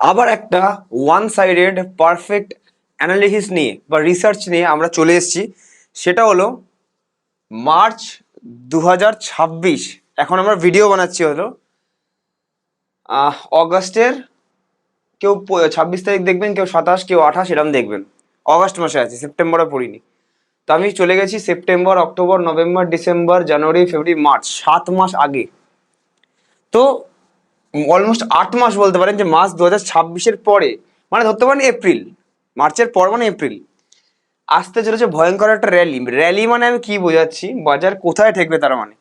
আবার একটা one sided perfect analysis নিয়ে বা রিসার্চ নিয়ে আমরা চলে এসেছি। সেটা হলো মার্চ দু এখন আমরা ভিডিও বানাচ্ছি হলো অগাস্টের কেউ ছাব্বিশ তারিখ দেখবেন, কেউ সাতাশ, কেউ আঠাশ, এরম দেখবেন। অগাস্ট মাসে আছি সেপ্টেম্বরে পড়িনি। তো আমি চলে গেছি September October November December January February March সাত মাস আগে। তো অলমোস্ট আট মাস বলতে পারেন যে মাস দু হাজার ছাব্বিশের পরে মানে ধরতে পারেন এপ্রিল, মার্চের পর মানে এপ্রিল, আসতে চলেছে ভয়ঙ্কর একটা র্যালি র্যালি মানে আমি কি বোঝাচ্ছি? বাজার কোথায় ঠেকবে তার মানে?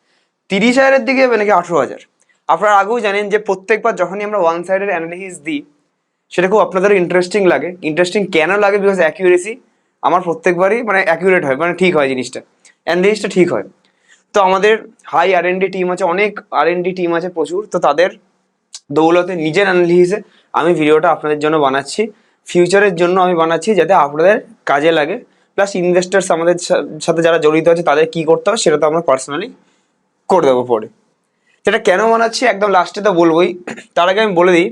তিরিশ হাজারের দিকে যাবে নাকি আঠেরো হাজার? আপনারা আগেও জানেন যে প্রত্যেকবার যখনই আমরা ওয়ান সাইডের অ্যানালিসিস দিই, সেটা খুব আপনাদের ইন্টারেস্টিং লাগে। ইন্টারেস্টিং কেন লাগে? বিকজ অ্যাকিউরেসি আমার প্রত্যেকবারই মানে অ্যাকিউরেট হয় মানে ঠিক হয় জিনিসটা। অ্যানালিসিসটা ঠিক হয়। তো আমাদের high R N D team আছে, অনেক আর এন ডি টিম আছে প্রচুর। তো তাদের দৌলতে নিজের অ্যানালিসিসে আমি ভিডিওটা আপনাদের জন্য বানাচ্ছি। ফিউচারের জন্য আমি বানাচ্ছি যাতে আপনাদের কাজে লাগে। প্লাস ইনভেস্টার্স আমাদের সাথে যারা জড়িত আছে তাদের কি করতে হবে সেটা তো আমরা পার্সোনালি করে দেবো পরে। সেটা কেন বানাচ্ছি একদম লাস্টে তো বলবোই। তার আগে আমি বলে দিই,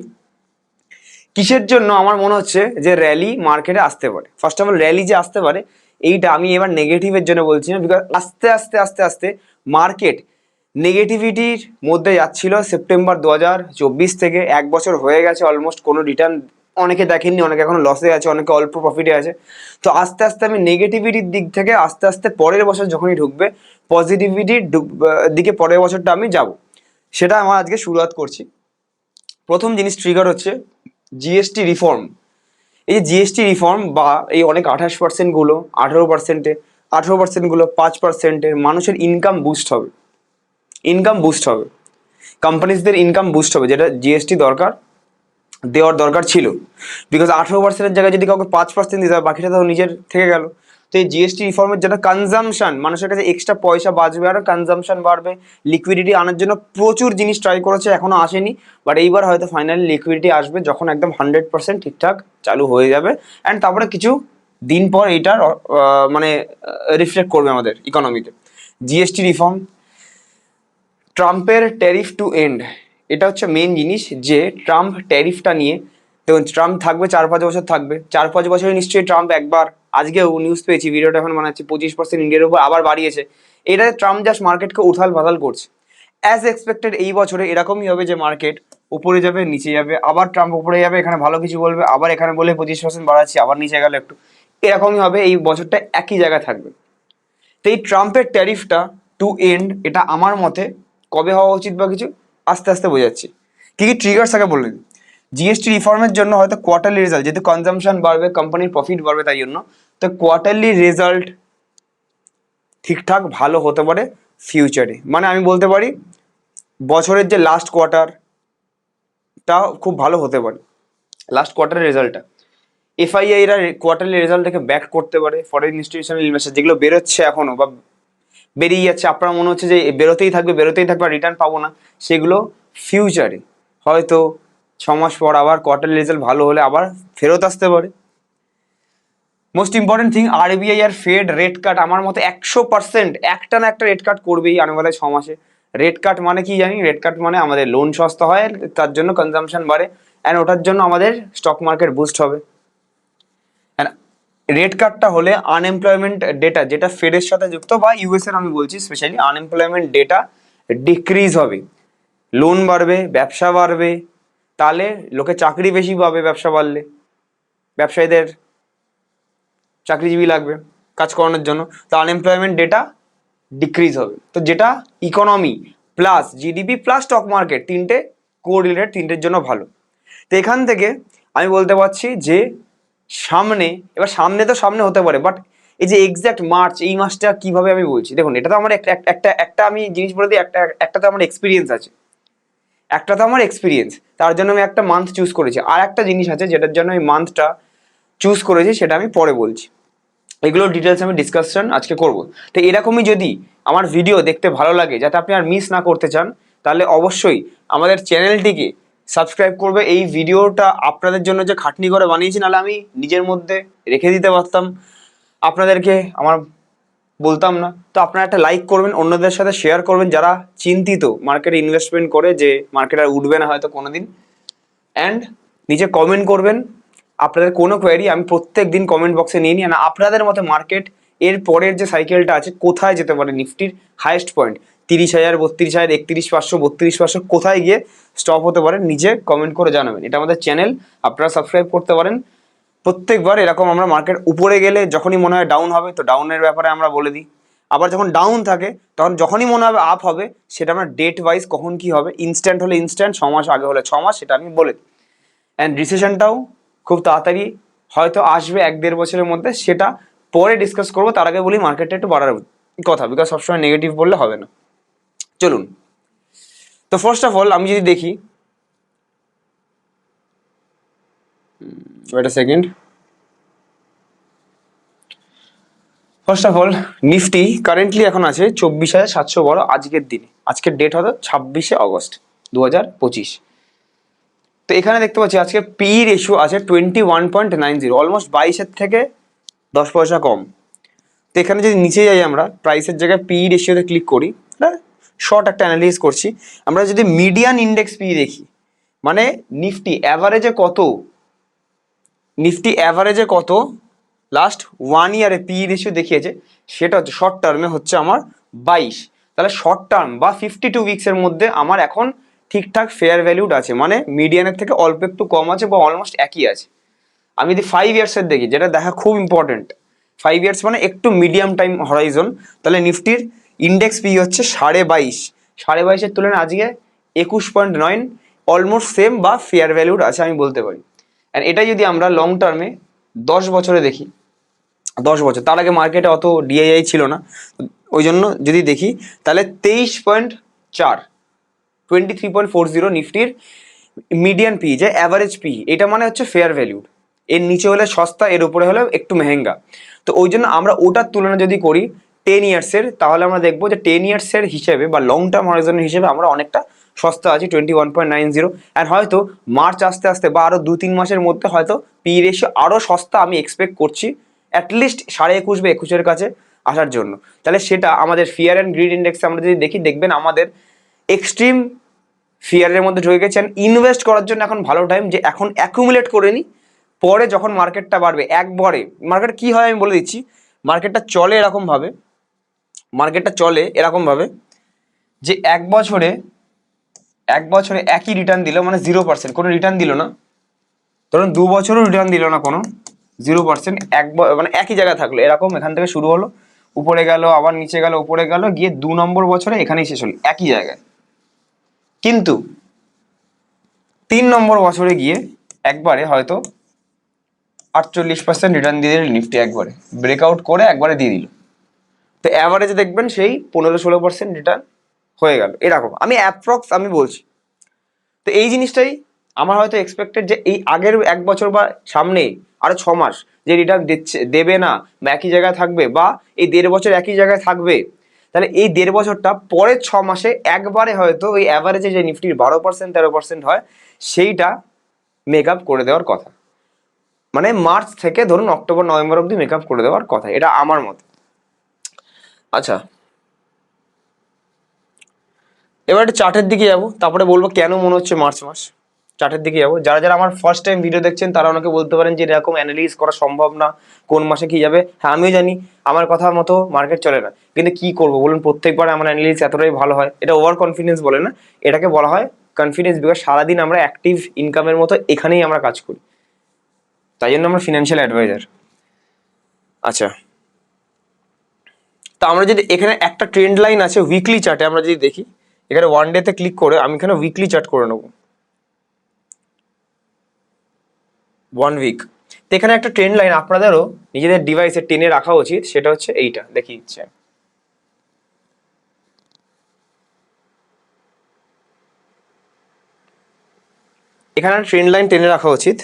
কিসের জন্য আমার মনে হচ্ছে যে র্যালি মার্কেটে আসতে পারে? ফার্স্ট অফ অল র্যালি যে আসতে পারে, এইটা আমি এবার নেগেটিভের জন্য বলছি না বিকজ আস্তে আস্তে আস্তে আস্তে মার্কেট নেগেটিভিটির মধ্যে যাচ্ছিল সেপ্টেম্বর দু হাজার চব্বিশ থেকে এক বছর হয়ে গেছে অলমোস্ট কোনো রিটার্ন অনেকে দেখেননি, অনেকে এখন লসে আছে, অনেকে অল্প প্রফিটে আছে। তো আস্তে আস্তে আমি নেগেটিভিটির দিক থেকে আস্তে আস্তে পরের বছর যখনই ঢুকবে পজিটিভিটির দিকে পরের বছরটা আমি যাব। সেটা আমার আজকে শুরুয়াত করছি। প্রথম জিনিস ট্রিগার হচ্ছে জিএসটি রিফর্ম এই যে জিএসটি রিফর্ম বা এই অনেক আঠাশ পার্সেন্টগুলো আঠেরো পার্সেন্টে আঠেরো পার্সেন্টগুলো পাঁচ পার্সেন্টের মানুষের ইনকাম বুস্ট হবে। ইনকাম বুস্ট হবে। কোম্পানিজদের ইনকাম বুস্ট হবে, যেটা জিএসটি দরকার, দেওয়ার দরকার ছিল। বিকজ আঠেরো পার্সেন্টের জায়গায় যদি কাউকে পাঁচ পার্সেন্ট দিতে হয়, বাকিটা তো নিজের থেকে গেল। তো এই জিএসটি রিফর্মের যেটা কনজামশন মানুষের কাছে এক্সট্রা পয়সা বাঁচবে আরও কনজামশন বাড়বে। লিকুইডিটি আনার জন্য প্রচুর জিনিস ট্রাই করেছে এখনও আসেনি। বাট এইবার হয়তো ফাইনালি লিকুইডিটি আসবে যখন একদম হান্ড্রেড পার্সেন্ট ঠিকঠাক চালু হয়ে যাবে। অ্যান্ড তারপরে কিছু দিন পর এইটার মানে রিফ্লেক্ট করবে আমাদের ইকোনমিতে জিএসটি রিফর্ম ট্রাম্পের ট্যারিফ টু এন্ড, এটা হচ্ছে মেন জিনিস যে ট্রাম্প ট্যারিফটা নিয়ে, দেখুন, ট্রাম্প থাকবে, চার পাঁচ বছর থাকবে, চার পাঁচ বছরে নিশ্চয়ই ট্রাম্প একবার, আজকেও নিউজ পেয়েছি, ভিডিওটা এখন বানাচ্ছি পঁচিশ পার্সেন্ট ইন্ডিয়ার উপর আবার বাড়িয়েছে, এটা ট্রাম্প জাস্ট মার্কেটকে উথাল পাতাল করছে। অ্যাজ এক্সপেক্টেড এই বছরে এরকমই হবে যে মার্কেট উপরে যাবে, নিচে যাবে, আবার ট্রাম্প উপরে যাবে, এখানে ভালো কিছু বলবে, আবার এখানে বলে পঁচিশ পার্সেন্ট বাড়াচ্ছি, আবার নিচে গেল একটু, এরকমই হবে, এই বছরটা একই জায়গায় থাকবে। তো এই ট্রাম্পের ট্যারিফটা টু এন্ড, এটা আমার মতে কবে হওয়া উচিত বা কিছু, আস্তে আস্তে বোঝাচ্ছি। কি কি ট্রিগার্স আগে বললেন? জিএসটি রিফর্মের জন্য হয়তো কোয়ার্টারলি রেজাল্ট যেহেতু কনজামশন বাড়বে কোম্পানির প্রফিট বাড়বে, তাই জন্য। তো কোয়ার্টারলি রেজাল্ট ঠিকঠাক, ভালো হতে পারে ফিউচারে মানে আমি বলতে পারি, বছরের যে লাস্ট কোয়ার্টারটা খুব ভালো হতে পারে। লাস্ট কোয়ার্টারের রেজাল্টটা এফআইআই এরা কোয়ার্টারলি রেজাল্টটাকে ব্যাক করতে পারে। ফরেন ইনস্টিটিউশনাল ইনভেস্টার যেগুলো বেরোচ্ছে এখনও বা বেরিয়ে যাচ্ছে। আপনার মনে হচ্ছে যে বেরোতেই থাকবে বেরোতেই থাকবে, আর রিটার্ন পাবো না। সেগুলো ফিউচারে হয়তো ছ মাস পর আবার কোয়ার্টারলি রেজাল্ট ভালো হলে আবার ফেরত আসতে পারে। মোস্ট ইম্পর্টেন্ট থিং আরবিআই আর ফেড রেট কাট আমার মতে একশো পার্সেন্ট একটা না একটা রেট কাট করবেই আনেবেলায় ছ মাসে। রেট কাট মানে কি জানি? রেট কাট মানে আমাদের লোন সস্তা হয়, তার জন্য কনজামশন বাড়ে অ্যান্ড ওটার জন্য আমাদের স্টক মার্কেট বুস্ট হবে। রেট কার্ডটা হলে আনএমপ্লয়মেন্ট ডেটা যেটা ফেডের সাথে যুক্ত বা ইউএস এর আমি বলছি স্পেশালি আনএমপ্লয়মেন্ট ডেটা ডিক্রিজ হবে। লোন বাড়বে, ব্যবসা বাড়বে, তাহলে লোকে চাকরি বেশি পাবে ব্যবসা বাড়লে। ব্যবসায়ীদের চাকরিজীবী লাগবে কাজ করানোর জন্য। তো আনএমপ্লয়মেন্ট ডেটা ডিক্রিজ হবে। তো যেটা economy plus GDP plus stock market তিনটে কোরিলেটেড তিনটের জন্য ভালো। তো এখান থেকে আমি বলতে পারছি যে সামনে, এবার সামনে তো সামনে হতে পারে বাট এই যে এক্স্যাক্ট মার্চ এই মাসটা কীভাবে আমি বলছি? দেখুন, এটা তো আমার একটা একটা- একটা আমি জিনিস বলে দিই, একটা একটা তো আমার এক্সপিরিয়েন্স আছে। একটা তো আমার এক্সপিরিয়েন্স তার জন্য আমি একটা মান্থ চুজ করেছি। আর একটা জিনিস আছে যেটার জন্য আমি মান্থটা চুজ করেছি, সেটা আমি পরে বলছি। এগুলো ডিটেলস আমি ডিসকাশন আজকে করব। তো এরকমই যদি আমার ভিডিও দেখতে ভালো লাগে, যাতে আপনি আর মিস না করতে চান, তাহলে অবশ্যই আমাদের চ্যানেলটিকে সাবস্ক্রাইব করবে। এই ভিডিওটা আপনাদের জন্য যে খাটনি করে বানিয়েছি, নাহলে আমি নিজের মধ্যে রেখে দিতে পারতাম। আপনাদেরকে আমার বলতাম না। তো আপনারা একটা লাইক করবেন, অন্যদের সাথে শেয়ার করবেন। যারা চিন্তিত মার্কেটে ইনভেস্টমেন্ট করে, যে মার্কেট আর উঠবে না হয়তো কোনো দিন অ্যান্ড নিজে কমেন্ট করবেন। আপনাদের কোনো কোয়ারি আমি প্রত্যেক দিন কমেন্ট বক্সে নিয়ে নিই। আপনাদের মতে মার্কেট এর পরের যে সাইকেলটা আছে, কোথায় যেতে পারে নিফটির হাইয়েস্ট পয়েন্ট তিরিশ হাজার, বত্রিশ হাজার, একত্রিশ পাঁচশো, বত্রিশ পাঁচশো কোথায় গিয়ে স্টপ হতে পারে নিজে কমেন্ট করে জানাবেন। এটা আমাদের চ্যানেল আপনারা সাবস্ক্রাইব করতে পারেন। প্রত্যেকবার এরকম আমরা মার্কেট উপরে গেলে যখনই মনে হয় ডাউন হবে, তো ডাউনের ব্যাপারে আমরা বলে দিই। আবার যখন ডাউন থাকে, তখন যখনই মনে হবে আপ হবে, সেটা আমরা ডেট ওয়াইজ কখন কি হবে ইনস্ট্যান্ট হলে ইনস্ট্যান্ট ছ মাস আগে হলে ছ মাস, সেটা আমি বলে দিই। অ্যান্ড রিসেশনটাও খুব তাড়াতাড়ি হয়তো আসবে এক দেড় বছরের মধ্যে, সেটা পরে ডিসকাস করব, তার আগে বলি মার্কেটটা একটু বাড়ার কথা বিকজ সবসময় নেগেটিভ বললে হবে না। চলুন। তো ফার্স্ট অফ অল আমি যদি দেখি wait second first of all Nifty currently এখন আছে চব্বিশ হাজার সাতশো বড় আজকের দিনে। আজকের ডেট হতো ছাব্বিশে অগস্ট দু হাজার পঁচিশ। তো এখানে দেখতে পাচ্ছি আজকে পি রেশিও আছে twenty one point nine zero almost বাইশের থেকে দশ পয়সা কম। তো এখানে যদি নিচে যাই আমরা প্রাইসের জায়গায় পি রেশিওতে ক্লিক করি শর্ট একটা অ্যানালিস করছি। আমরা যদি মিডিয়ান ইন্ডেক্স পি দেখি মানে নিফটি অ্যাভারেজে কত? নিফটি অ্যাভারেজে কত? লাস্ট ওয়ান ইয়ারে পি রেশিও দেখিয়েছে, সেটা হচ্ছে শর্ট টার্মে হচ্ছে আমার বাইশ। তাহলে শর্ট টার্ম বা ফিফটি টু উইক্সের মধ্যে আমার এখন ঠিকঠাক ফেয়ার ভ্যালিউড আছে মানে মিডিয়ানের থেকে অল্প একটু কম আছে বা অলমোস্ট একই আছে। আমি যদি ফাইভ ইয়ার্সের দেখি, যেটা দেখা খুব ইম্পর্টেন্ট ফাইভ ইয়ার্স মানে একটু মিডিয়াম টাইম হরাইজন তাহলে নিফটির ইন্ডেক্স পি হচ্ছে সাড়ে বাইশ। সাড়ে বাইশের তুলনায় আজকে একুশ পয়েন্ট নয় অলমোস্ট সেম বা ফেয়ার ভ্যালুড আছে আমি বলতে পারি। অ্যান্ড এটা যদি আমরা লং টার্মে দশ বছরে দেখি, দশ বছর, তার আগে মার্কেটে অত ডিআইআই ছিল না। ওই জন্য যদি দেখি, তাহলে তেইশ পয়েন্ট চার twenty three point four zero নিফটির median P যে অ্যাভারেজ পি এটা মানে হচ্ছে ফেয়ার ভ্যালুড এর নিচে হলে সস্তা, এর উপরে হলে একটু মেহেঙ্গা। তো ওই জন্য আমরা ওটার তুলনা যদি করি টেন ইয়ার্সের তাহলে আমরা দেখব যে টেন ইয়ার্সের হিসেবে বা লং টার্ম হরাইজনের হিসেবে আমরা অনেকটা সস্তা আছি twenty one point nine zero and হয়তো মার্চ আস্তে আস্তে বা আরও দু তিন মাসের মধ্যে হয়তো পি রেশিও আরও সস্তা আমি এক্সপেক্ট করছি অ্যাটলিস্ট সাড়ে একুশ বা একুশের কাছে আসার জন্য। তাহলে সেটা আমাদের ফিয়ার অ্যান্ড গ্রিড ইন্ডেক্সে আমরা যদি দেখি, দেখবেন আমাদের এক্সট্রিম ফিয়ারের মধ্যে ঢুকে গেছেন। ইনভেস্ট করার জন্য এখন ভালো টাইম যে এখন অ্যাকুমুলেট করে নিই পরে যখন মার্কেটটা বাড়বে, একবারে মার্কেট কি হয় আমি বলে দিচ্ছি মার্কেটটা চলে এরকমভাবে মার্কেটটা চলে এরকমভাবে, যে এক বছরে এক বছরে একই রিটার্ন দিল মানে জিরো পার্সেন্ট কোনো রিটার্ন দিল না। ধরুন দু বছরও রিটার্ন দিল না কোনো জিরো পার্সেন্ট এক মানে একই জায়গায় থাকল। এরকম এখান থেকে শুরু হলো, উপরে গেল, আবার নিচে গেল, উপরে গেল, গিয়ে দু নম্বর বছরে এখানেই শেষ হলো, একই জায়গায়। কিন্তু, তিন নম্বর বছরে গিয়ে একবারে হয়তো আটচল্লিশ পার্সেন্ট রিটার্ন দিয়ে দিল নিফটি একবারে। ব্রেকআউট করে একবারে দিয়ে দিল। তো অ্যাভারেজে দেখবেন সেই পনেরো ষোলো পার্সেন্ট রিটার্ন হয়ে গেল। এরকম আমি অ্যাপ্রক্স আমি বলছি। তো এই জিনিসটাই আমার হয়তো এক্সপেক্টেড যে এই আগের এক বছর বা সামনে আরও ছ মাস যে রিটার্ন দিচ্ছে, দেবে না বা একই জায়গায় থাকবে বা এই দেড় বছর একই জায়গায় থাকবে, তাহলে এই দেড় বছরটা পরের ছ মাসে একবারে হয়তো ওই অ্যাভারেজে যে নিফটির বারো পার্সেন্ট তেরো পার্সেন্ট হয়, সেইটা মেক আপ করে দেওয়ার কথা। মানে মার্চ থেকে ধরুন অক্টোবর, নভেম্বর অবধি মেক আপ করে দেওয়ার কথা, এটা আমার মতে। আচ্ছা। এবার একটু চার্টের দিকে যাব, তারপরে বলব কেন মনে হচ্ছে মার্চ মাস? চার্টের দিকে যাব। যারা যারা আমার ফার্স্ট টাইম ভিডিও দেখছেন, তারা অনেকে বলতে পারেন যে এরকম অ্যানালিস করা সম্ভব না, কোন মাসে কি যাবে? হ্যাঁ আমিও জানি, আমার কথা মতো মার্কেট চলে না। কিন্তু কি করব বলুন, প্রত্যেকবার আমার অ্যানালিস এতটাই ভালো হয়। এটা ওভার কনফিডেন্স বলে না। এটাকে বলা হয় কনফিডেন্স বিকজ সারাদিন আমরা অ্যাক্টিভ ইনকামের মতো এখানেই আমরা কাজ করি। তাই জন্য আমরা ফিনান্সিয়াল অ্যাডভাইজার আচ্ছা। তা আমরা যদি এখানে একটা ট্রেন্ড লাইন আছে উইকলি চার্টে আমরা যদি দেখি, এখানে ওয়ান ডেতে ক্লিক করে আমি এখানে উইকলি চার্ট করে নেব। ওয়ান উইক তো এখানে একটা ট্রেন্ড লাইন আপনাদেরও নিজেদের ডিভাইসে টেনে রাখা উচিত, সেটা হচ্ছে এইটা, দেখি ইচ্ছে এখানে ট্রেন্ড লাইন টেনে রাখা উচিত।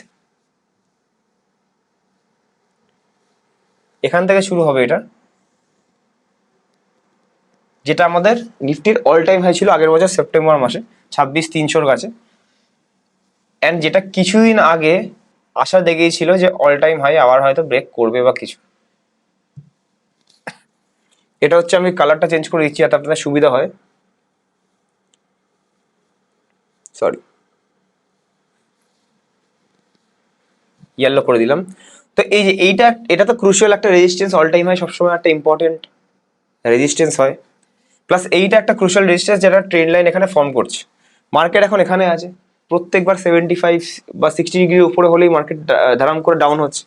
এখান থেকে শুরু হবে এটা। যেটা আমাদের নিফটির অল টাইম হাই ছিল আগের বছর সেপ্টেম্বর মাসে, ছাব্বিশ তিনশোর কাছে। অ্যান্ড যেটা কিছুদিন আগে আশা দেখিয়েছিল যে অল টাইম হাই আবার হয়তো ব্রেক করবে বা কিছু। এটা হচ্ছে আমি কালারটা চেঞ্জ করে দিচ্ছি যাতে আপনাদের সুবিধা হয়। সরি ইয়েলো করে দিলাম। তো এই যে এইটা, এটা তো ক্রুশিয়াল একটা রেজিস্ট্যান্স অল টাইম হয় সবসময় একটা ইম্পর্টেন্ট রেজিস্ট্যান্স হয়। প্লাস এইটা একটা ক্রুশাল রেজিস্ট্যান্স যেটা ট্রেন লাইন এখানে ফর্ম করছে। মার্কেট এখন এখানে আছে। প্রত্যেকবার সেভেন্টি ফাইভ বা সিক্সটি ডিগ্রির উপরে হলেই মার্কেট ধারাম করে ডাউন হচ্ছে।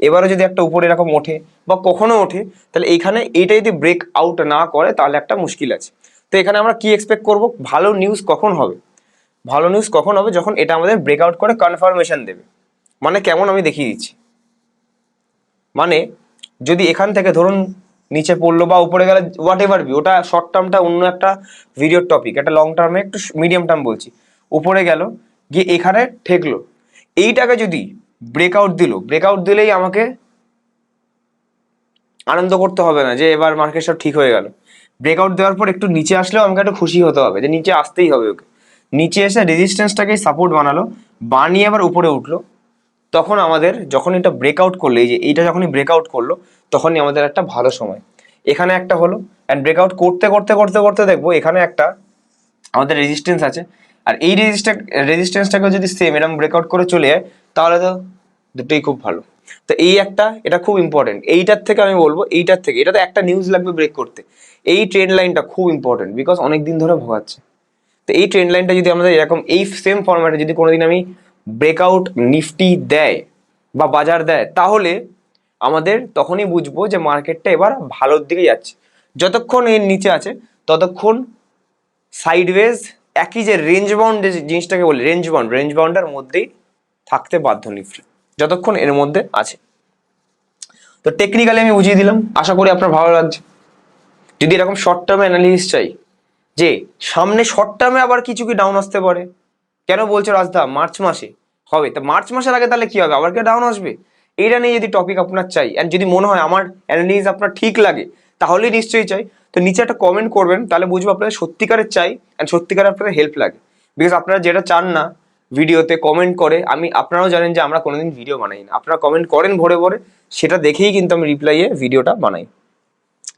এবারও যদি একটা উপরে এরকম ওঠে বা কখনো ওঠে, তাহলে এইখানে এইটা যদি ব্রেক আউট না করে, তাহলে একটা মুশকিল আছে। তো এখানে আমরা কি এক্সপেক্ট করব? ভালো নিউজ কখন হবে? ভালো নিউজ কখন হবে? যখন এটা আমাদের ব্রেকআউট করে কনফার্মেশন দেবে। মানে কেমন আমি দেখিয়ে দিচ্ছি। মানে যদি এখান থেকে ধরুন নিচে পড়ল বা উপরে গেলে হোয়াট এভার বি ওটা শর্ট টার্মটা অন্য একটা ভিডিওর টপিক একটা লং টার্মে একটু মিডিয়াম টার্ম বলছি। উপরে গেল, গিয়ে এখানে ঠেকলো। এইটাকে যদি ব্রেকআউট দিল ব্রেকআউট দিলেই আমাকে আনন্দ করতে হবে না যে এবার মার্কেট সব ঠিক হয়ে গেল। ব্রেকআউট দেওয়ার পর একটু নিচে আসলেও আমাকে একটু খুশি হতে হবে, যে নিচে আসতেই হবে ওকে। নিচে এসে রেজিস্ট্যান্সটাকে সাপোর্ট বানালো, বানিয়ে আবার উপরে উঠল। তখন আমাদের যখন এটা ব্রেকআউট করল, এই যে এইটা যখনই ব্রেকআউট করল তখনই আমাদের একটা ভালো সময়। এখানে একটা হলো অ্যান্ড ব্রেকআউট করতে করতে করতে করতে দেখব এখানে একটা আমাদের রেজিস্ট্যান্স আছে। আর এই রেজিস্ট্যান্স রেজিস্ট্যান্সটাকে যদি সেম এরকম ব্রেকআউট করে চলে যায়, তাহলে তো দুটোই খুব ভালো। তো এই একটা, এটা খুব ইম্পর্টেন্ট এইটার থেকে আমি বলব, এইটার থেকে এটা তো একটা নিউজ লাগবে ব্রেক করতে। এই ট্রেন লাইনটা খুব ইম্পর্টেন্ট বিকজ অনেক দিন ধরে ভোগাচ্ছে। তো এই ট্রেন লাইনটা যদি আমাদের এরকম, এই সেম ফরম্যাটে যদি কোনোদিন আমি ব্রেকআউট নিফটি দেয় বা বাজার দেয়, তাহলে আমাদের তখনই বুঝব যে মার্কেটটা এবার ভালোর দিকে যাচ্ছে। যতক্ষণ এর নিচে আছে, ততক্ষণ সাইডওয়েজ একই যে রেঞ্জ বাউন্ড যে জিনিসটাকে বলি রেঞ্জ বাউন্ড রেঞ্জ বাউন্ডের মধ্যেই থাকতে বাধ্য নিফটি যতক্ষণ এর মধ্যে আছে। তো টেকনিক্যালি আমি বুঝিয়ে দিলাম, আশা করি আপনার ভালো লাগছে। যদি এরকম শর্ট টার্মে অ্যানালিসিস চাই, যে সামনে শর্ট টার্মে আবার কিছু কি ডাউন আসতে পারে? কেন বলছো রাজদা, মার্চ মাসে? হবে, তা মার্চ মাসের আগে তাহলে কি হবে? আবার কি ডাউন আসবে? এইটা নিয়ে যদি টপিক আপনার চাই অ্যান্ড যদি মনে হয় আমার অ্যানালিসিস আপনার ঠিক লাগে, তাহলেই নিশ্চয়ই চাই। তো নিচে একটা কমেন্ট করবেন, তাহলে বুঝব আপনাদের সত্যিকারের চাই অ্যান্ড সত্যিকারের আপনাদের হেল্প লাগে। বিকজ আপনারা যেটা চান না ভিডিওতে কমেন্ট করে, আমি, আপনারাও জানেন যে আমরা কোনোদিন ভিডিও বানাই না। আপনারা কমেন্ট করেন ভরে ভরে, সেটা দেখেই কিন্তু আমি রিপ্লাইয়ে ভিডিওটা বানাই।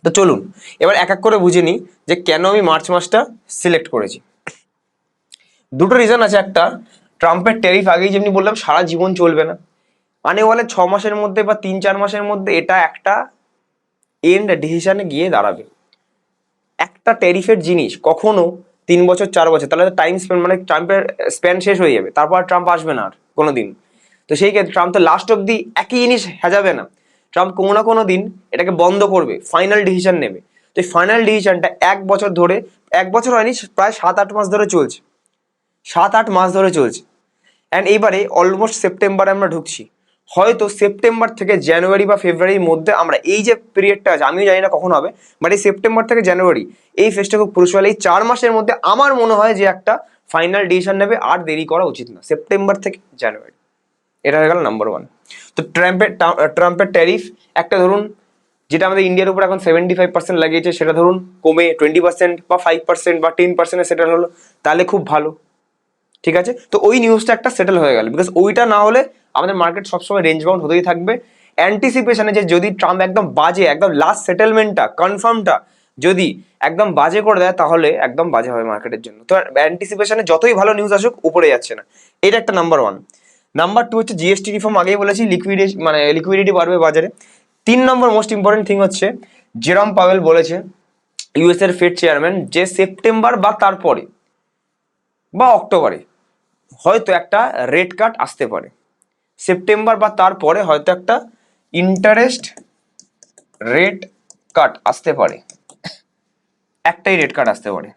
তো চলুন, এবার এক এক করে বুঝে নিই যে কেন আমি মার্চ মাসটা সিলেক্ট করেছি। দুটো রিজন আছে একটা ট্রাম্পের ট্যারিফ আগেই যেমনি বললাম, সারা জীবন চলবে না। মানে বলে ছ মাসের মধ্যে বা তিন চার মাসের মধ্যে এটা একটা এন্ড ডিসিশনে গিয়ে দাঁড়াবে। একটা ট্যারিফের জিনিস কখনো তিন বছর, চার বছর, তাহলে টাইম স্পেন্ড মানে ট্রাম্পের স্প্যান শেষ হয়ে যাবে, তারপর ট্রাম্প আসবে না আর কোনো দিন তো সেই ক্ষেত্রে ট্রাম্প তো লাস্ট অব্দি একই জিনিস হেজাবে না। ট্রাম্প কোনো না কোনো দিন এটাকে বন্ধ করবে ফাইনাল ডিসিশন নেবে। তো এই ফাইনাল ডিসিশনটা এক বছর ধরে, এক বছর হয়নি, প্রায় সাত আট মাস ধরে চলছে। সাত আট মাস ধরে চলছে। অ্যান্ড এইবারে অলমোস্ট সেপ্টেম্বরে আমরা ঢুকছি। হয়তো সেপ্টেম্বর থেকে জানুয়ারি বা ফেব্রুয়ারির মধ্যে আমরা এই যে পিরিয়ডটা আছে, আমিও জানি না কখন হবে বাট এই সেপ্টেম্বর থেকে জানুয়ারি, এই ফেসটা খুব ক্রুশাল এই চার মাসের মধ্যে আমার মনে হয় যে একটা ফাইনাল ডিসিশন নেবে, আর দেরি করা উচিত না, সেপ্টেম্বর থেকে জানুয়ারি। এটা হয়ে গেল নাম্বার ওয়ান তো ট্রাম্পের ট্রাম্পের ট্যারিফ একটা ধরুন, যেটা আমাদের ইন্ডিয়ার উপর এখন সেভেন্টি ফাইভ পার্সেন্ট লাগিয়েছে, সেটা ধরুন কমে টোয়েন্টি পার্সেন্ট বা ফাইভ পার্সেন্ট বা টেন পার্সেন্টে সেটেল হলো, তাহলে খুব ভালো, ঠিক আছে? তো ওই নিউজটা একটা সেটেল হয়ে গেল বিকজ ওইটা না হলে আমাদের মার্কেট সবসময় রেঞ্জ বাউন্ড হতেই থাকবে। অ্যান্টিসিপেশনে যে যদি ট্রাম্প একদম বাজে, একদম লাস্ট সেটেলমেন্টটা কনফার্মটা যদি একদম বাজে করে দেয়, তাহলে একদম বাজে হবে মার্কেটের জন্য। তো অ্যান্টিসিপেশনে যতই ভালো নিউজ আসুক, উপরে যাচ্ছে না। এটা একটা নাম্বার ওয়ান নাম্বার টু হচ্ছে জিএসটি রিফর্ম আগেই বলেছি লিকুইডিটি মানে লিকুইডিটি বাড়বে বাজারে। তিন নম্বর মোস্ট ইম্পর্টেন্ট থিং হচ্ছে জেরম পাওয়েল বলেছে ইউএস এর ফেড চেয়ারম্যান যে সেপ্টেম্বর বা তারপরে, বা অক্টোবরে হয়তো একটা রেড কাট আসতে পারে। সেপ্টেম্বর বা তারপরে হয়তো একটা ইন্টারেস্ট রেট কাট আসতে পারে। একটাই রেট কাট আসতে পারে।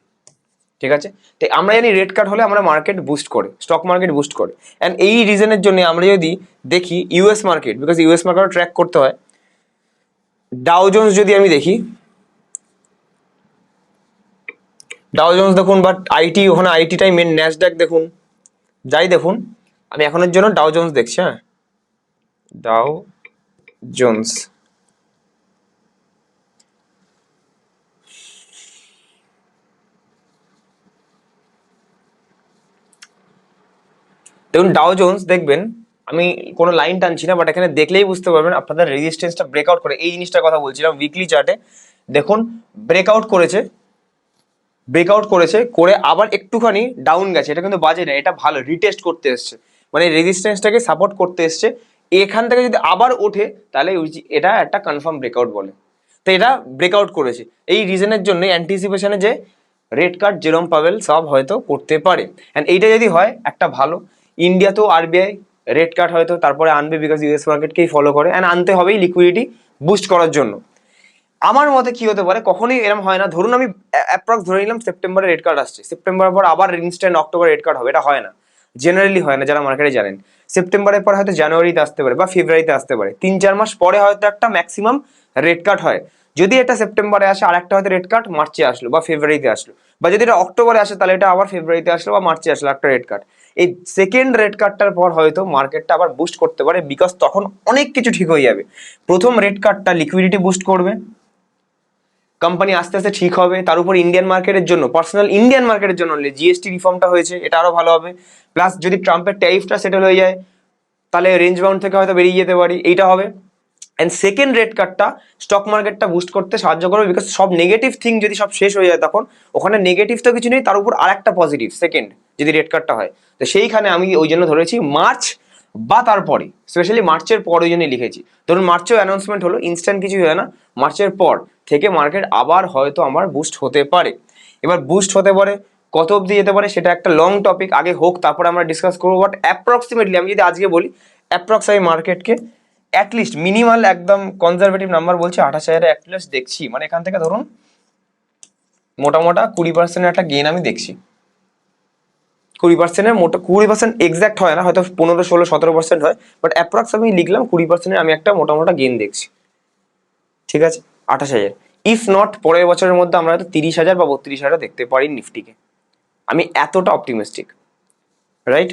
ঠিক আছে? তাই আমরা জানি রেট কাট হলে আমরা মার্কেট বুস্ট করে স্টক মার্কেট বুস্ট করে। অ্যান্ড এই রিজনের জন্য আমরা যদি দেখি US market because US market track করতে হয়। ডাও জোন্স যদি আমি দেখি ডাও জোন্স দেখুন বাট আইটি ওখানে আইটিটাই মেন ন্যাসড্যাক দেখুন, যাই দেখুন আমি এখনের জন্য ডাও জোন্স দেখছি হ্যাঁ। ডাও জোন্স দেখুন ডাও জোন্স দেখবেন, আমি কোনো লাইন টানছি না বাট এখানে দেখলেই বুঝতে পারবেন আপনাদের রেজিস্ট্যান্সটা ব্রেকআউট করে। এই জিনিসটার কথা বলছিলাম উইকলি চার্টে দেখুন ব্রেকআউট করেছে ব্রেকআউট করেছে, করে আবার একটুখানি ডাউন গেছে। এটা কিন্তু বাজে না, এটা ভালো রিটেস্ট করতে এসছে। মানে রেজিস্ট্যান্সটাকে সাপোর্ট করতে এসছে। এখান থেকে যদি আবার ওঠে, তাহলে এটা একটা কনফার্ম ব্রেকআউট বলে। তো এটা ব্রেকআউট করেছে। এই রিজনের জন্য অ্যান্টিসিপেশনে যে রেড কার্ড জেরম পাবেল সব হয়তো করতে পারে। অ্যান্ড এইটা যদি হয়, একটা ভালো। ইন্ডিয়াতেও আরবিআই রেড কার্ড হয়তো, তারপরে আনবে বিকজ ইউএস মার্কেটকেই ফলো করে। অ্যান্ড আনতে হবেই লিকুইডিটি বুস্ট করার জন্য। আমার মতে কি হতে পারে, কখনোই এরকম হয় না। ধরুন আমি অ্যাপ্রক্স ধরে নিলাম সেপ্টেম্বরে রেড কার্ড আসছে। সেপ্টেম্বরের পর আবার ইনস্ট্যান্ট অক্টোবর রেড কার্ড হবে। এটা হয় না। জেনারেলি হয় না, যারা মার্কেটে জানেন। সেপ্টেম্বরের পর হয়তো জানুয়ারিতে আসতে পারে বা ফেব্রুয়ারিতে আসতে পারে। তিন চার মাস পরে হয়তো একটা ম্যাক্সিমাম রেড কাট হয়। যদি এটা সেপ্টেম্বরে আসে আর একটা হয়তো রেড কার্ড মার্চে আসলো বা ফেব্রুয়ারিতে আসলো। বা যদি এটা অক্টোবরে আসে, তাহলে এটা আবার ফেব্রুয়ারিতে আসলো বা মার্চে আসলো একটা রেড কার্ড এই সেকেন্ড রেড কার্ডটার পর হয়তো মার্কেটটা আবার বুস্ট করতে পারে বিকজ তখন অনেক কিছু ঠিক হয়ে যাবে। প্রথম রেড কার্ডটা লিকুইডিটি বুস্ট করবে। কোম্পানি আস্তে আস্তে ঠিক হবে, তার উপর ইন্ডিয়ান মার্কেটের জন্য পার্সোনাল ইন্ডিয়ান মার্কেটের জন্য জিএসটি রিফর্মটা হয়েছে, এটা আরও ভালো হবে। প্লাস যদি ট্রাম্পের ট্যারিফটা সেটেল হয়ে যায়, তাহলে রেঞ্জ বাউন্ড থেকে হয়তো বেরিয়ে যেতে পারি, এইটা হবে। অ্যান্ড সেকেন্ড রেড কার্ডটা স্টক মার্কেটটা বুস্ট করতে সাহায্য করবে বিকজ সব নেগেটিভ থিং যদি সব শেষ হয়ে যায় তখন, ওখানে নেগেটিভ তো কিছু নেই, তার উপর আর একটা পজিটিভ সেকেন্ড যদি রেড কার্ডটা হয়। তো সেইখানে আমি ওই জন্য ধরেছি মার্চ বা তারপরে স্পেশালি মার্চের পর জন্যই লিখেছি। ধরুন মার্চেও অ্যানাউন্সমেন্ট হলো ইনস্ট্যান্ট কিছুই হয় না, মার্চের পর থেকে মার্কেট আবার হয়তো আমার বুস্ট হতে পারে। এবার বুস্ট হতে পারে, কত অবধি যেতে পারে সেটা একটা লং টপিক আগে হোক, তারপরে আমরা ডিসকাস করব বাট অ্যাপ্রক্সিমেটলি আমি যদি আজকে বলি অ্যাপ্রক্স আমি মার্কেটকে অ্যাটলিস্ট মিনিমাল একদম কনজারভেটিভ নাম্বার বলছি আঠাশ হাজারে অ্যাটলিস্ট দেখছি। মানে এখান থেকে ধরুন, মোটামোটা কুড়ি পার্সেন্টের একটা গেন আমি দেখছি। কুড়ি পার্সেন্টের মোটা কুড়ি পার্সেন্ট এক্সাক্ট হয় না, হয়তো পনেরো, ষোলো, সতেরো পার্সেন্ট হয় বাট অ্যাপ্রক্স আমি লিখলাম কুড়ি পার্সেন্টের আমি একটা মোটামোটা গেন দেখছি। ঠিক আছে? আঠাশ হাজার। ইফ নট পরের বছরের মধ্যে আমরা হয়তো তিরিশ হাজার বা বত্রিশ হাজার দেখতে পারি নিফটিকে। আমি এতটা অপটিমিস্টিক রাইট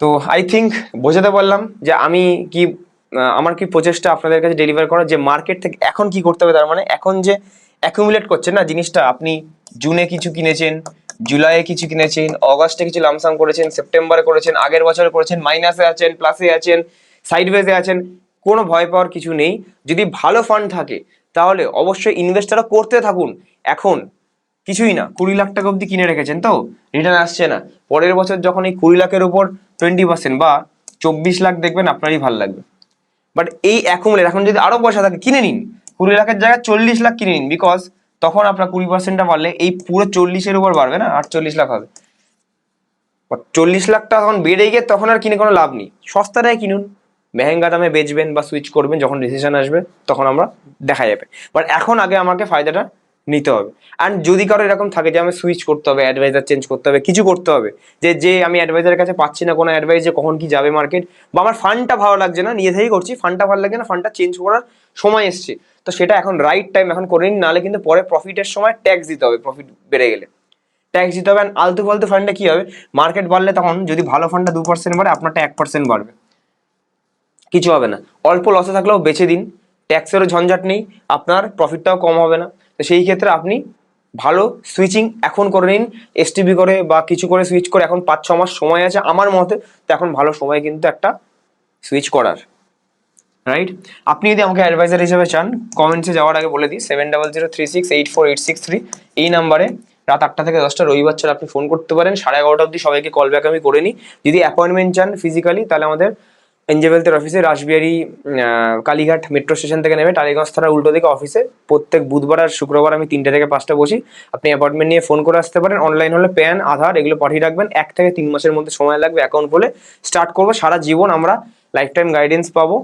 তো আই থিঙ্ক বোঝাতে পারলাম যে আমি কি আমার কি প্রচেষ্টা আপনাদের কাছে ডেলিভার করার, যে মার্কেট থেকে এখন কি করতে হবে, তার মানে এখন যে অ্যাকুমুলেট করছেন না জিনিসটা, আপনি জুনে কিছু কিনেছেন জুলাইয়ে কিছু কিনেছেন, অগস্টে কিছু লামসাম করেছেন, সেপ্টেম্বরে করেছেন, আগের বছরে করেছেন, মাইনাসে আছেন, প্লাসে আছেন, সাইডওয়েজে আছেন, কোনো ভয় পাওয়ার কিছু নেই। যদি ভালো ফান্ড থাকে, তাহলে অবশ্যই ইনভেস্টররা করতে থাকুন। এখন কিছুই না, কুড়ি লাখ টাকা অবধি কিনে রেখেছেন তো রিটার্ন আসছে না। পরের বছর যখন এই কুড়ি লাখের উপর টোয়েন্টি পার্সেন্ট বা চব্বিশ লাখ দেখবেন, আপনারই ভালো লাগবে। বাট এই অ্যাকুমুলেট এখন যদি আরও পয়সা থাকে, কিনে নিন। কুড়ি লাখের জায়গায় চল্লিশ লাখ কিনে নিন বিকজ তখন আপনার কুড়ি পার্সেন্টটা বাড়লে এই পুরো চল্লিশের উপর বাড়বে না, আটচল্লিশ লাখ হবে। চল্লিশ লাখটা তখন বেড়ে গিয়ে তখন আর কিনে কোনো লাভ নেই। সস্তাটাই কিনুন। মেহেঙ্গা দামে বেচবেন বা সুইচ করবেন, যখন ডিসিশন আসবে, তখন আমরা দেখা যাবে। বাট এখন আগে আমাকে ফায়দাটা নিতে হবে। অ্যান্ড যদি কারও এরকম থাকে যে আমি সুইচ করতে হবে অ্যাডভাইজার চেঞ্জ করতে হবে, কিছু করতে হবে, যে যে আমি অ্যাডভাইজারের কাছে পাচ্ছি না কোনো অ্যাডভাইস যে কখন কি যাবে মার্কেট বা আমার ফান্ডটা ভালো লাগছে না, নিজে থেকেই করছি ফান্ডটা ভালো লাগছে না ফান্ডটা চেঞ্জ করার সময় এসছে। তো সেটা এখন রাইট টাইম এখন করে নিন, নাহলে কিন্তু পরে প্রফিটের সময় ট্যাক্স দিতে হবে প্রফিট বেড়ে গেলে। ট্যাক্স দিতে হবে আলতু ফালতু ফান্ডে কি হবে? মার্কেট বাড়লে তখন যদি ভালো ফান্ডটা দু পার্সেন্ট বাড়ে, আপনারটা এক পার্সেন্ট বাড়বে। কিছু হবে না। অল্প লসে থাকলেও বেছে দিন। ট্যাক্সেরও ঝঞ্ঝাট নেই, আপনার প্রফিটটাও কম হবে না। তো সেই ক্ষেত্রে আপনি ভালো সুইচিং এখন করে নিন। এসটিভি করে বা কিছু করে সুইচ করে এখন পাঁচ ছ মাস সময় আছে আমার মতে, তো এখন ভালো সময় কিন্তু একটা সুইচ করার। রাইট আপনি যদি আমাকে অ্যাডভাইজার হিসেবে চান কমেন্টসে যাওয়ার আগে বলে দিই seven double zero three six eight four eight six three এই নাম্বারে রাত আটটা থেকে দশটা রবিবার ছাড়া আপনি ফোন করতে পারেন। সাড়ে এগারোটা অবধি সবাইকে কল ব্যাক আমি করে নিই। যদি অ্যাপয়েন্টমেন্ট চান ফিজিক্যালি তাহলে আমাদের এনজেভেলথের অফিসে রাসবিহারি কালীঘাট মেট্রো স্টেশন থেকে নেমে টালিগঞ্জ থানার উল্টো দিকে অফিসে প্রত্যেক বুধবার আর শুক্রবার আমি তিনটে থেকে পাঁচটা বসি। আপনি অ্যাপয়েন্টমেন্ট নিয়ে ফোন করে আসতে পারেন। অনলাইন হলে প্যান আধার এগুলো পাঠিয়ে রাখবেন। এক থেকে তিন মাসের মধ্যে সময় লাগবে অ্যাকাউন্ট খুলে স্টার্ট করব। সারা জীবন আমরা লাইফ টাইম গাইডেন্স পাবো।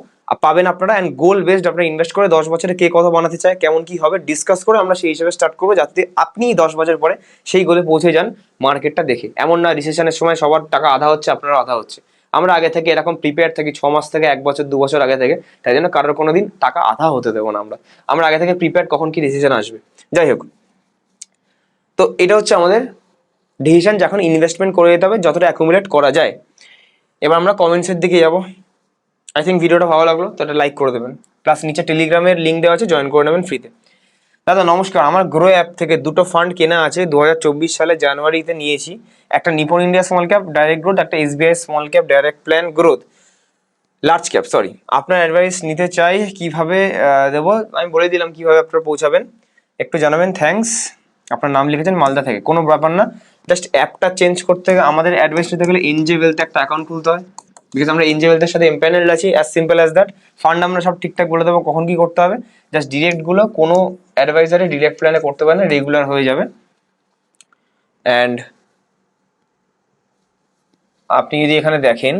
পাবেন আপনারা অ্যান্ড গোল বেসড আপনারা ইনভেস্ট করে দশ বছরে কে কত বানাতে চায়, কেমন কি হবে ডিসকাস করে আমরা সেই হিসাবে স্টার্ট করব যাতে আপনি দশ বছর পরে সেই গোলে পৌঁছে যান মার্কেটটা দেখে। এমন না রিসেশনের সময় সবার টাকা আধা হচ্ছে আপনারা আধা হচ্ছে। আমরা আগে থেকে এরকম প্রিপেয়ার থাকি, ছ মাস থেকে এক বছর, দু বছর আগে থেকে, তাই জন্য কারোর কোনো দিন টাকা আধা হতে দেবো না আমরা। আমরা আগে থেকে প্রিপেয়ার কখন কি ডিসিশন আসবে। যাই হোক, তো এটা হচ্ছে আমাদের ডিসিশন যখন ইনভেস্টমেন্ট করে যেতে হবে, যতটা অ্যাকুমুলেট করা যায়। এবার আমরা কমেন্টসের দিকে যাব। আই থিঙ্ক ভিডিওটা ভালো লাগল তো এটা লাইক করে দেবেন। প্লাস নিচে টেলিগ্রামের লিঙ্ক দেওয়া আছে জয়েন করে নেবেন ফ্রিতে দাদা, নমস্কার। আমার গ্রো অ্যাপ থেকে দুটো ফান্ড কেনা আছে দু হাজার চব্বিশ সালে জানুয়ারিতে নিয়েছি। একটা Nippon India small cap direct growth একটা SBI small cap direct plan growth large cap sorry আপনার অ্যাডভাইস নিতে চাই, কীভাবে দেবো? আমি বলে দিলাম কীভাবে আপনারা পৌঁছাবেন। একটু জানাবেন থ্যাঙ্কস আপনার নাম লিখেছেন মালদা থেকে। কোনো ব্যাপার না। জাস্ট অ্যাপটা চেঞ্জ করতে আমাদের অ্যাডভাইস নিতে গেলে এনজে ওয়েলথে একটা অ্যাকাউন্ট খুলতে হয়। বিকজ আমরা এনজেওয়েলদের সাথে এমপ্যানেল আছি as simple as that fund আমরা সব ঠিকঠাক বলে দেবো, কখন কি করতে হবে? জাস্ট ডিরেক্টগুলো কোনো অ্যাডভাইজারে ডিরেক্ট প্ল্যানে করতে পারে না রেগুলার হয়ে যাবে। অ্যান্ড আপনি যদি এখানে দেখেন,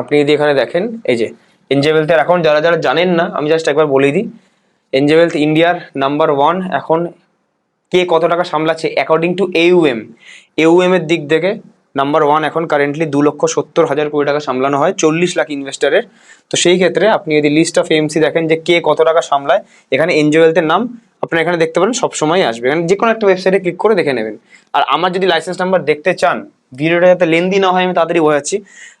আপনি যদি এখানে দেখেন, এই যে এনজেভেলথের এখন যারা যারা জানেন না, আমি জাস্ট একবার বলে দিই। এনজেভেলথ ইন্ডিয়ার নাম্বার ওয়ান এখন কে কত টাকা সামলাচ্ছে? অ্যাকর্ডিং টু এউএম এউএম এর দিক থেকে নাম্বার ওয়ান এখন কারেন্টলি দু লক্ষ সত্তর হাজার কোটি টাকা সামলানো হয়, চল্লিশ লাখ ইনভেস্টারের তো সেই ক্ষেত্রে আপনি যদি লিস্ট অফ এমসি দেখেন যে কে কত টাকা সামলায়, এখানে এনজেওয়েলথের নাম আপনারা এখানে দেখতে পারেন সবসময় আসবে। এখানে যে কোনো একটা ওয়েবসাইটে ক্লিক করে দেখে নেবেন। আর আমার যদি লাইসেন্স নাম্বার দেখতে চান, ভিডিওটা যাতে লেন্দি না হয়, আমি তাড়াতাড়ি বোঝাচ্ছি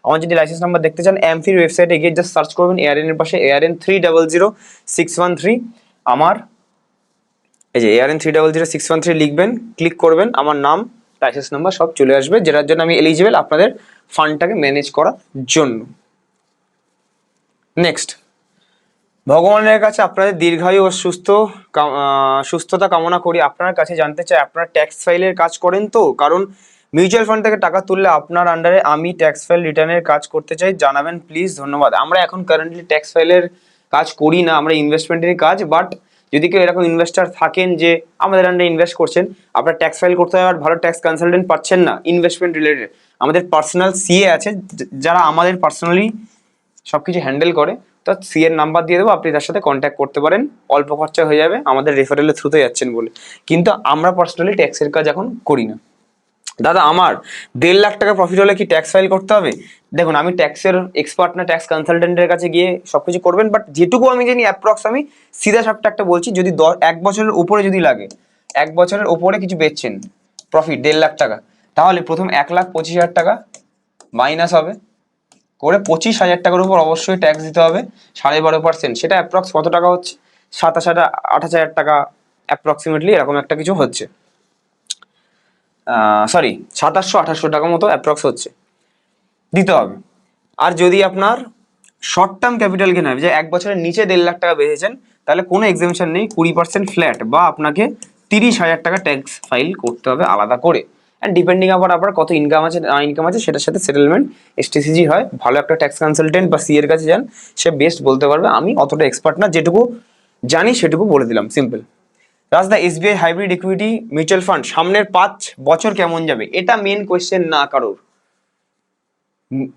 আমার যদি লাইসেন্স নাম্বার দেখতে চান এমফির ওয়েবসাইটে গিয়ে জাস্ট সার্চ করবেন এআরএন এর পাশে ARN three double zero six one three আমার, এই যে ARN three double zero six one three লিখবেন ক্লিক করবেন, আমার নাম লাইসেন্স নাম্বার সব চলে আসবে, যেটার জন্য আমি এলিজিবল আপনাদের ফান্ডটাকে ম্যানেজ করার জন্য। নেক্সট ভগবানের কাছে আপনাদের দীর্ঘায়ু ও সুস্থ সুস্থতা কামনা করি। আপনার কাছে জানতে চাই, আপনার ট্যাক্স ফাইলের কাজ করেন তো? কারণ মিউচুয়াল ফান্ড থেকে টাকা তুললে আপনার আন্ডারে আমি ট্যাক্স ফাইল রিটার্নের কাজ করতে চাই। জানাবেন প্লিজ ধন্যবাদ। আমরা এখন কারেন্টলি ট্যাক্স ফাইলের কাজ করি না, আমরা ইনভেস্টমেন্টেরই কাজ বাট যদি কেউ এরকম ইনভেস্টার থাকেন যে আমাদের আন্ডারে ইনভেস্ট করছেন, আপনার ট্যাক্স ফাইল করতে হয় আর ভালো ট্যাক্স কনসালটেন্ট পাচ্ছেন না ইনভেস্টমেন্ট রিলেটেড আমাদের পার্সোনাল সিএ আছে, যারা আমাদের পার্সোনালি সব কিছু হ্যান্ডেল করে, তো সি এর নাম্বার দিয়ে দেবো, আপনি তার সাথে কন্ট্যাক্ট করতে পারেন, অল্প খরচা হয়ে যাবে, আমাদের রেফারেলের থ্রুতে যাচ্ছেন বলে। কিন্তু আমরা পার্সোনালি ট্যাক্সের কাজ এখন করি না। দাদা, আমার দেড় লাখ টাকা প্রফিট হলে কি ট্যাক্স ফাইল করতে হবে? দেখুন, আমি ট্যাক্সের এক্সপার্ট না ট্যাক্স কনসালটেন্টের কাছে গিয়ে সবকিছু করবেন বাট যেটুকু আমি জানি অ্যাপ্রক্স আমি সিধা সাপটা একটা বলছি, যদি দ- এক বছরের উপরে যদি লাগে, এক বছরের উপরে কিছু বেচছেন প্রফিট দেড় লাখ টাকা, তাহলে প্রথম এক লাখ পঁচিশ হাজার টাকা মাইনাস হবে। করে পঁচিশ হাজার টাকার উপর অবশ্যই ট্যাক্স দিতে হবে, সাড়ে বারো পার্সেন্ট সেটা অ্যাপ্রক্স কত টাকা হচ্ছে? সাতাশ হাজার, আঠাশ হাজার টাকা অ্যাপ্রক্সিমেটলি এরকম একটা কিছু হচ্ছে। সরি সাতাশশো, আঠাশশো টাকা মতো অ্যাপ্রক্স হচ্ছে। দিতে হবে। আর যদি আপনার শর্ট টার্ম ক্যাপিটাল হয়, যে এক বছরের নিচে দেড় লাখ টাকা বেঁচেছেন, তাহলে কোনো এক্সামিশন নেই, কুড়ি পার্সেন্ট ফ্ল্যাট বা আপনাকে তিরিশ হাজার টাকা ট্যাক্স ফাইল করতে হবে আলাদা করে। অ্যান্ড ডিপেন্ডিং আবার আপনার কত ইনকাম আছে, না ইনকাম আছে, সেটার সাথে সেটেলমেন্ট এসটিসিজি হয়। ভালো একটা ট্যাক্স কনসালটেন্ট বা সি এর কাছে যান, সে বেস্ট বলতে পারবে। আমি অতটা এক্সপার্ট না, যেটুকু জানি সেটুকু বলে দিলাম simple Rajda SBI hybrid equity mutual fund সামনের পাঁচ বছর কেমন যাবে? এটা মেন কোয়েশ্চেন না কারোর।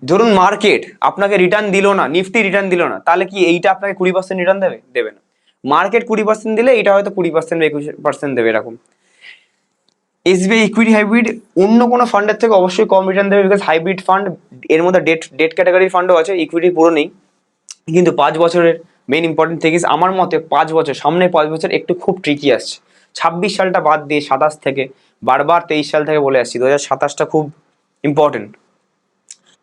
ধরুন মার্কেট আপনাকে রিটার্ন দিল না নিফটি রিটার্ন দিল না, তাহলে কি এইটা আপনাকে কুড়ি পার্সেন্ট রিটার্ন দেবে? দেবে না। মার্কেট কুড়ি পার্সেন্ট দিলে এটা হয়তো কুড়ি পার্সেন্ট বা একুশ পার্সেন্ট দেবে এরকম। এসবিআই ইকুইটি হাইব্রিড অন্য কোনো ফান্ডের থেকে অবশ্যই কম রিটার্ন দেবে বিকজ হাইব্রিড ফান্ড এর মধ্যে ডেট ডেট ক্যাটাগরির ফান্ডও আছে ইকুইটি পুরো নেই। কিন্তু পাঁচ বছরের মেইন ইম্পর্টেন্ট থিং ইজ আমার মতে পাঁচ বছর, সামনে পাঁচ বছর একটু খুব ট্রিকি আসছে। ছাব্বিশ সালটা বাদ দিয়ে সাতাশ থেকে, বারবার তেইশ সাল থেকে বলে আসছি দু হাজার সাতাশটা খুব ইম্পর্টেন্ট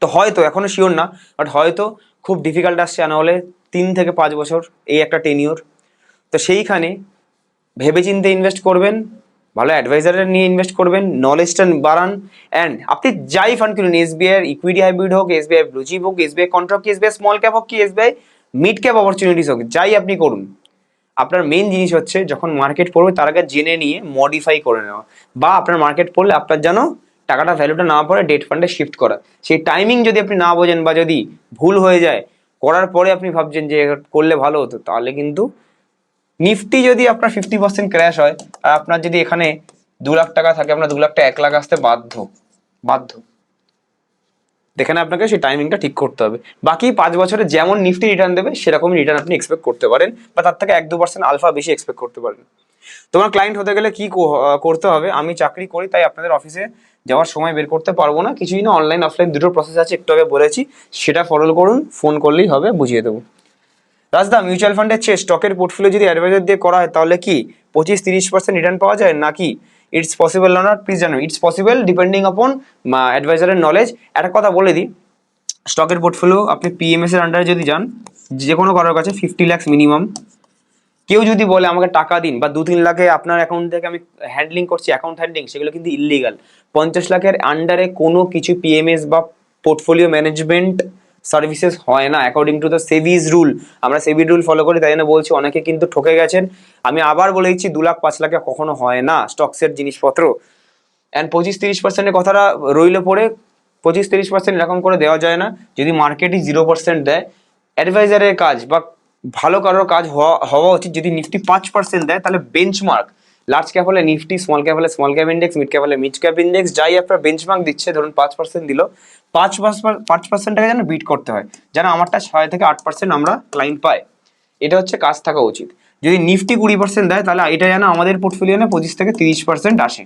তো হয়তো এখনও শিওর না বাট হয়তো খুব ডিফিকাল্ট আসছে না হলে তিন থেকে পাঁচ বছর এই একটা টেনিওর তো সেইখানে ভেবেচিন্তে ইনভেস্ট করবেন, ভালো অ্যাডভাইজারের নিয়ে ইনভেস্ট করবেন নলেজটা বাড়ান অ্যান্ড আপনি যাই ফান্ড কিনুন এসবিআই ইকুইটি হাইব্রিড হোক এসবিআই ব্লুচিপ হোক SBI contract SBI small cap হোক কি এসবিআই মিড ক্যাপ অপরচুনিটিস হোক, যাই আপনি করুন। আপনার মেইন জিনিস হচ্ছে যখন মার্কেট পড়বে, তার আগে জেনে নিয়ে মডিফাই করে নেওয়া। বা আপনার মার্কেট পড়লে আপনার যেন টাকাটা ভ্যালুটা না পড়ে ডেট ফান্ডে শিফট করা। সেই টাইমিং যদি আপনি না বোঝেন বা যদি ভুল হয়ে যায়, করার পরে আপনি ভাবছেন যে করলে ভালো হতো, তাহলে কিন্তু নিফটি যদি আপনার ফিফটি পার্সেন্ট ক্র্যাশ হয়, আর আপনার যদি এখানে দু লাখ টাকা থাকে, আপনার দু লাখ টাকা এক লাখ আসতে বাধ্য বাধ্য। এখানে আপনাকে সেই টাইমিংটা ঠিক করতে হবে। বাকি পাঁচ বছরে যেমন নিফটি রিটার্ন দেবে, সেরকমই রিটার্ন আপনি এক্সপেক্ট করতে পারেন বা তার থেকে এক দু পার্সেন্ট আলফা বেশি এক্সপেক্ট করতে পারেন। তোমার ক্লায়েন্ট হতে গেলে কো- করতে হবে? আমি চাকরি করি, তাই আপনাদের অফিসে যাওয়ার সময় বের করতে পারব না। কিছুই না অনলাইন অফলাইন দুটো প্রসেস আছে, একটু আগে বলেছি। সেটা ফলো করুন ফোন করলেই হবে, বুঝিয়ে দেবো। রাজদা মিউচুয়াল ফান্ডের চেয়ে স্টকের পোর্টফোলিও যদি অ্যাডভাইজার দিয়ে করা হয়, তাহলে কি পঁচিশ তিরিশ পার্সেন্ট রিটার্ন পাওয়া যায়? নাকি ইটস পসিবল নট প্লিজ জানো। ইটস পসিবল ডিপেন্ডিং আপন অ্যাডভাইজারের নলেজ একটা কথা বলে দিই। স্টকের পোর্টফোলিও আপনি পিএমএস এর আন্ডারে যদি যান, যে কোনো কারোর কাছে ফিফটি ল্যাক্স মিনিমাম কেউ যদি বলে আমাকে টাকা দিন বা দু তিন লাখে আপনার অ্যাকাউন্ট থেকে আমি হ্যান্ডলিং করছি অ্যাকাউন্ট হ্যান্ডলিং সেগুলো কিন্তু ইলিগাল পঞ্চাশ লাখের আন্ডারে কোনো কিছু পিএমএস বা পোর্টফোলিও ম্যানেজমেন্ট সার্ভিসেস হয় না অ্যাকর্ডিং টু দ্য সেভিজ রুল আমরা সেভি রুল ফলো করি, তাই জন্য বলছি, অনেকে কিন্তু ঠকে গেছেন। আমি আবার বলে দিচ্ছি, দু লাখ, পাঁচ লাখে কখনো হয় না স্টকসের জিনিসপত্র। অ্যান্ড পঁচিশ তিরিশ পার্সেন্টের কথাটা রইলে পরে পঁচিশ তিরিশ পার্সেন্ট এরকম করে দেওয়া যায় না। যদি মার্কেটই জিরো পার্সেন্ট দেয় অ্যাডভাইজারের কাজ বা ভালো কারোর কাজ হওয়া হওয়া উচিত। যদি নিফটি পাঁচ পার্সেন্ট দেয়, তাহলে বেঞ্চমার্ক লার্জ ক্যাপ হলে নিফটি স্মল ক্যাপ হলে small cap index mid cap হলে মিড ক্যাপ ইন্ডেক্স যাই আপনার বেঞ্চমার্ক দিচ্ছে, ধরুন পাঁচ পার্সেন্ট দিল, পাঁচ পাঁচ পার্সেন্টটাকে যেন বিট করতে হয়, যেন আমারটা ছয় থেকে আট পার্সেন্ট আমরা ক্লাইন্ট পাই এটা হচ্ছে কাজ থাকা উচিত। যদি নিফটি কুড়ি পার্সেন্ট দেয়, তাহলে এটা যেন আমাদের পোর্টফোলিও না পঁচিশ থেকে তিরিশ পার্সেন্ট আসে।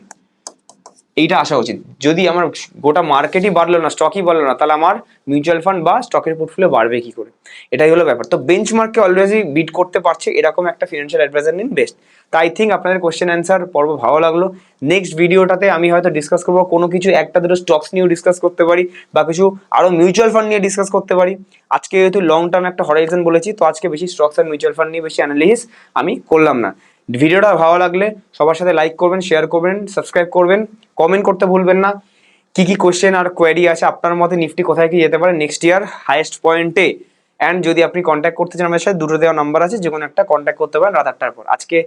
এইটা আসা উচিত। যদি আমার গোটা মার্কেটই বাড়লো না স্টকই বাড়লো না, তাহলে আমার মিউচুয়াল ফান্ড বা স্টকের পোর্টফোলিও বাড়বে কি করে? এটাই হলো ব্যাপার। তো বেঞ্চমার্ককে অলওয়েজই বিট করতে পারছে, এরকম একটা ফিনান্সিয়াল অ্যাডভাইজার নিন বেস্ট তাই আই থিঙ্ক আপনাদের কোয়েশ্চেন অ্যান্সার পর্ব ভালো লাগল। নেক্সট ভিডিওটাতে আমি হয়তো ডিসকাস করব, কোনো কিছু একটা দুটো স্টকস নিয়েও ডিসকাস করতে পারি, বা কিছু আরও মিউচুয়াল ফান্ড নিয়ে ডিসকাস করতে পারি। আজকে যেহেতু লং টার্ম একটা হরাইজন বলেছি, তো আজকে বেশি স্টকস আর মিউচুয়াল ফান্ড নিয়ে বেশি অ্যানালিসিস আমি করলাম না। ভিডিওটা ভালো লাগলে সবার সাথে লাইক করবেন শেয়ার করবেন সাবস্ক্রাইব করবেন কমেন্ট করতে ভুলবেন না। কি কি কোয়েশ্চেন আর কোয়ারি আছে আপনার মতে নিফটি কোথায় কি যেতে পারে? নেক্সট ইয়ার হাইয়েস্ট পয়েন্টে অ্যান্ড যদি আপনি কন্ট্যাক্ট করতে চান আমাদের সাথে, দুটো দেওয়া নাম্বার আছে যে কোনো একটা কন্ট্যাক্ট করতে পারেন রাত আটটার পর। আজকে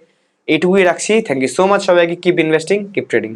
এইটুকুই রাখছি। থ্যাংক ইউ সো মাচ সবাইকে। Keep investing keep trading